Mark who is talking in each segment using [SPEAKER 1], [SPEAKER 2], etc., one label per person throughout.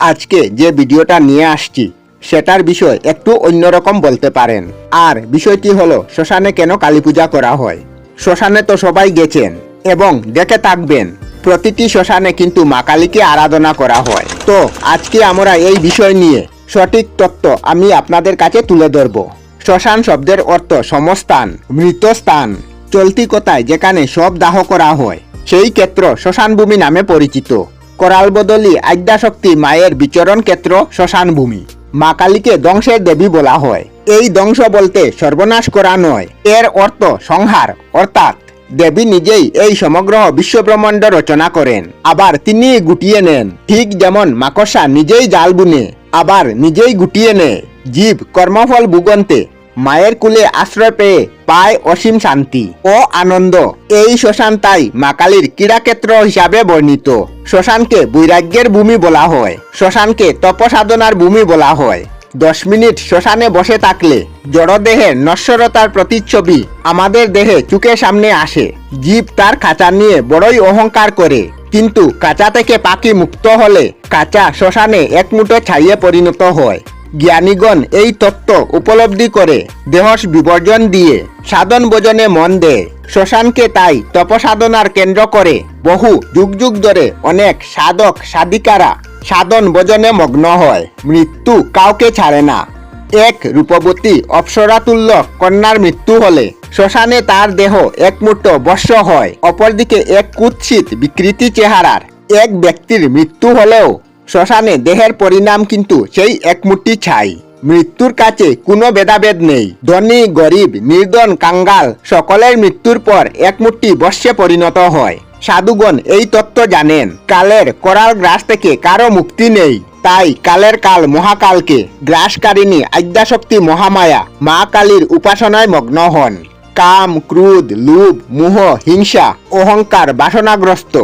[SPEAKER 1] আজকে যে ভিডিওটা নিয়ে আসছি, সেটার বিষয় একটু অন্যরকম বলতে পারেন। আর বিষয়টি হলো, শ্মশানে কেন কালী পূজা করা হয়? শ্মশানে তো সবাই গেছেন এবং দেখে থাকবেন, প্রতিটি শ্মশানে কিন্তু মা কালীকে আরাধনা করা হয়। তো আজকে আমরা এই বিষয় নিয়ে সঠিক তত্ত্ব আমি আপনাদের কাছে তুলে ধরব। শ্মশান শব্দের অর্থ সমস্থান মৃত স্থান চলতি কথায় যেখানে সব দাহ করা হয়, সেই ক্ষেত্র শ্মশানভূমি নামে পরিচিত। করাল বদলি আদ্যাশক্তি মায়ের বিচরণ ক্ষেত্র শ্মশানভূমি। মা কালীকে ধ্বংসের দেবী বলা হয়। এই ধ্বংস বলতে সর্বনাশ করা নয়। এর অর্থ সংহার, অর্থাৎ দেবী নিজেই এই সমগ্র বিশ্বব্রহ্মাণ্ড রচনা করেন। আবার তিনি গুটিয়ে নেন। ঠিক যেমন মাকড়সা নিজেই জাল বুনে, আবার নিজেই গুটিয়ে নেয়। জীব কর্মফল ভুগন্তে, মায়ের কুলে আশ্রয় পেয়ে পায় অসীম শান্তি ও আনন্দ। এই শ্মশান তাই মা কালীর ক্রীড়াক্ষেত্র হিসাবে বর্ণিত। শ্মশানকে বৈরাগ্যের ভূমি বলা হয়। শ্মশানকে তপসাধনার ভূমি বলা হয়। দশ মিনিট শ্মশানে বসে থাকলে জড়দেহের নশ্বরতার প্রতিচ্ছবি আমাদের দেহে চোখের সামনে আসে। জীব তার খাঁচা নিয়ে বড়ই অহংকার করে। কিন্তু কাঁচা থেকে পাখি মুক্ত হলে কাঁচা শ্মশানে এক মুঠো ছাইয়ে পরিণত হয়। জ্ঞানীগণ এই তত্ত্ব উপলব্ধি করে দেহস বিবর্জন দিয়ে সাধন ভোজনে মন দেয়। শ্মশানকে তাই তপসাধনার কেন্দ্র করে বহু যুগ যুগ ধরে অনেক সাধক সাধিকারা সাধন ভোজনে মগ্ন হয়। মৃত্যু কাউকে ছাড়ে না। এক রূপবতী অপ্সরাতুল্য কন্যার মৃত্যু হলে শ্মশানে তার দেহ এক মুঠো বর্ষ হয়। অপরদিকে এক কুৎসিত বিকৃতি চেহারার এক ব্যক্তির মৃত্যু হলেও শ্মশানে দেহের পরিণাম কিন্তু সেই একমুঠি ছাই। মৃত্যুর কাছে কোনো ভেদাভেদ নেই। ধনী, গরিব, নির্ধন, কাঙ্গাল সকলের মৃত্যুর পর একমুঠি বর্ষে পরিণত হয়। সাধুগণ এই তত্ত্ব জানেন। কালের করাল গ্রাস থেকে কারও মুক্তি নেই। তাই কালের কাল মহাকালকে গ্রাসকারিণী আদ্যাশক্তি মহামায়া মা কালীর উপাসনায় মগ্ন হন। কাম, ক্রোধ, লোভ, মোহ, হিংসা, অহংকার বাসনাগ্রস্ত।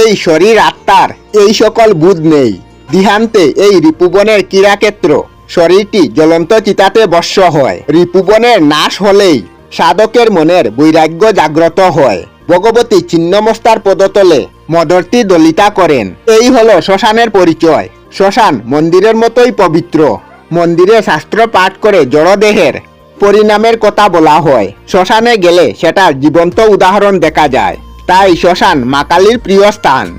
[SPEAKER 1] এই শরীর আত্মার এই সকল বুধ নেই। দিহান্তে এই রিপুবনের ক্রীড়াক্ষেত্র। শরীরটি জ্বলন্ত চিতাতে বর্ষ হয়। রিপুবনের নাশ হলেই সাধকের মনের বৈরাগ্য জাগ্রত হয়। ভগবতী ছিন্নমস্তার পদতলে মদর্তি দলিতা করেন। এই হলো শ্মশানের পরিচয়। শ্মশান মন্দিরের মতোই পবিত্র। মন্দিরে শাস্ত্র পাঠ করে জড়দেহের পরিণামের কথা বলা হয়। শ্মশানে গেলে সেটার জীবন্ত উদাহরণ দেখা যায়। তাই শ্মশান মা কালীর প্রিয় স্থান।